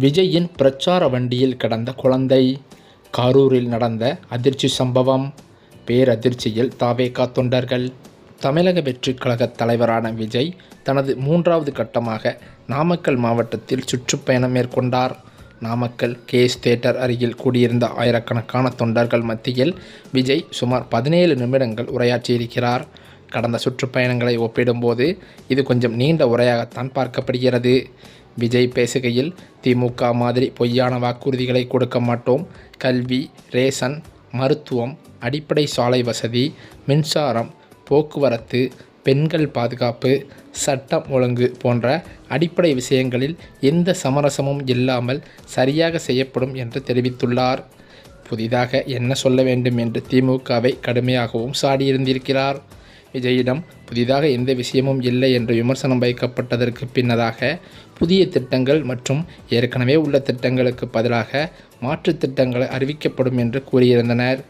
விஜயின் பிரச்சார வண்டியில் கடந்த குழந்தை. கரூரில் நடந்த அதிர்ச்சி சம்பவம் பேரதிர்ச்சியில் தாவேகா தொண்டர்கள். தமிழக வெற்றிக் கழக தலைவரான விஜய் தனது மூன்றாவது கட்டமாக நாமக்கல் மாவட்டத்தில் சுற்றுப்பயணம் மேற்கொண்டார். நாமக்கல் கேஸ் தேட்டர் அருகில் கூடியிருந்த ஆயிரக்கணக்கான தொண்டர்கள் மத்தியில் விஜய் சுமார் பதினேழு நிமிடங்கள் உரையாற்றியிருக்கிறார். கடந்த சுற்றுப்பயணங்களை ஒப்பிடும்போது இது கொஞ்சம் நீண்ட உரையாகத்தான் பார்க்கப்படுகிறது. விஜய் பேசுகையில் திமுக மாதிரி பொய்யான வாக்குறுதிகளை கொடுக்க மாட்டோம். கல்வி ரேஷன் மருத்துவம் அடிப்படை சாலை வசதி மின்சாரம் போக்குவரத்து பெண்கள் பாதுகாப்பு சட்டம் ஒழுங்கு போன்ற அடிப்படை விஷயங்களில் எந்த சமரசமும் இல்லாமல் சரியாக செய்யப்படும் என்று தெரிவித்துள்ளார். புதிதாக என்ன சொல்ல வேண்டும் என்று திமுகவை கடுமையாகவும் சாடியிருந்திருக்கிறார். விஜயிடம் புதிதாக எந்த விஷயமும் இல்லை என்று விமர்சனம் வைக்கப்பட்டதற்கு பின்னதாக புதிய திட்டங்கள் மற்றும் ஏற்கனவே உள்ள திட்டங்களுக்கு பதிலாக மாற்றுத் திட்டங்கள் அறிவிக்கப்படும் என்று கூறியிருந்தனர்.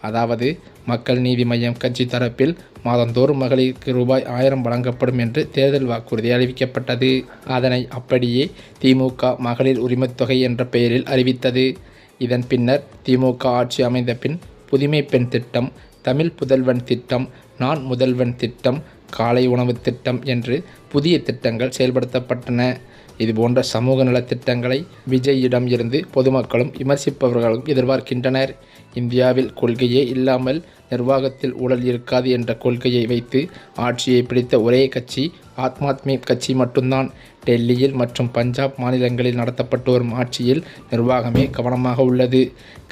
அதாவது மக்கள் நீதி மையம் கட்சி தரப்பில் மாதந்தோறும் மகளிருக்கு ரூபாய் ஆயிரம் வழங்கப்படும் என்று தேர்தல் வாக்குறுதி அறிவிக்கப்பட்டது. அதனை அப்படியே திமுக மகளிர் உரிமைத்தொகை என்ற பெயரில் அறிவித்தது. இதன் பின்னர் திமுக ஆட்சி அமைந்த பின் புதுமை பெண் திட்டம் தமிழ் புதல்வன் திட்டம் நான் முதல்வன் திட்டம் காலை உணவு திட்டம் என்று புதிய திட்டங்கள் செயல்படுத்தப்பட்டன. இதுபோன்ற சமூக நலத் திட்டங்களை விஜயிடம் இருந்து பொதுமக்களும் விமர்சிப்பவர்களும் எதிர்பார்க்கின்றனர். இந்தியாவில் கொள்கையே இல்லாமல் நிர்வாகத்தில் ஊழல் இருக்காது என்ற கொள்கையை வைத்து ஆட்சியை பிடித்த ஒரே கட்சி ஆத்மாத்மி கட்சி மட்டும்தான். டெல்லியில் மற்றும் பஞ்சாப் மாநிலங்களில் நடத்தப்பட்டு வரும் ஆட்சியில் நிர்வாகமே கவனமாக உள்ளது.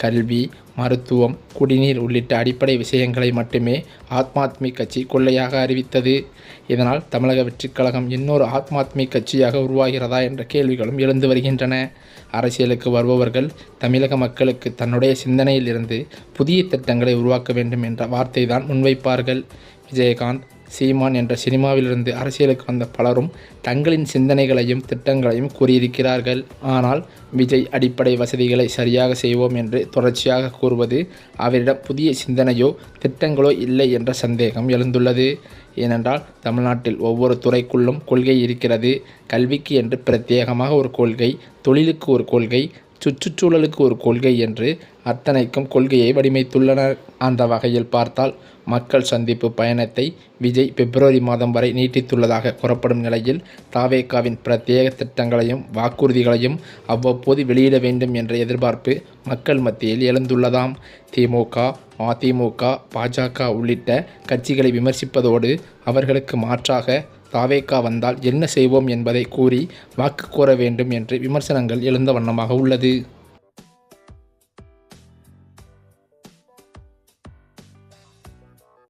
கல்வி மருத்துவம் குடிநீர் உள்ளிட்ட அடிப்படை விஷயங்களை மட்டுமே ஆத்மாத்மி கட்சி கொள்ளையாக அறிவித்தது. இதனால் தமிழக வெற்றிக் கழகம் இன்னொரு ஆத்மாத்மி கட்சியாக உருவாகிறதா என்ற கேள்விகளும் எழுந்து வருகின்றன. அரசியலுக்கு வருபவர்கள் தமிழக மக்களுக்கு தன்னுடைய சிந்தனையில் இருந்து புதிய திட்டங்களை உருவாக்க வேண்டும் என்ற வார்த்தை தான் முன்வைப்பார்கள். விஜயகாந்த் சீமான் என்ற சினிமாவிலிருந்து அரசியலுக்கு வந்த பலரும் தங்களின் சிந்தனைகளையும் திட்டங்களையும் கூறியிருக்கிறார்கள். ஆனால் விஜய் அடிப்படை வசதிகளை சரியாக செய்வோம் என்று தொடர்ச்சியாக கூறுவது அவரிடம் புதிய சிந்தனையோ திட்டங்களோ இல்லை என்ற சந்தேகம் எழுந்துள்ளது. ஏனென்றால் தமிழ்நாட்டில் ஒவ்வொரு துறைக்குள்ளும் கொள்கை இருக்கிறது. கல்விக்கு என்று பிரத்யேகமாக ஒரு கொள்கை தொழிலுக்கு ஒரு கொள்கை சுற்றுச்சூழலுக்கு ஒரு கொள்கை என்று அத்தனைக்கும் கொள்கையை வடிமைத்துள்ளனர் அந்த வகையில் பார்த்தால் மக்கள் சந்திப்பு பயணத்தை விஜய் பிப்ரவரி மாதம் வரை நீட்டித்துள்ளதாக கூறப்படும் நிலையில் தாவேகாவின் பிரத்யேக திட்டங்களையும் வாக்குறுதிகளையும் அவ்வப்போது வெளியிட வேண்டும் என்ற எதிர்பார்ப்பு மக்கள் மத்தியில் எழுந்துள்ளதாம். திமுக அதிமுக பாஜக உள்ளிட்ட கட்சிகளை விமர்சிப்பதோடு அவர்களுக்கு மாற்றாக தாவேக்கா வந்தால் என்ன செய்வோம் என்பதை கூறி வாக்கு கோர வேண்டும் என்று விமர்சனங்கள் எழுந்த வண்ணமாக உள்ளது.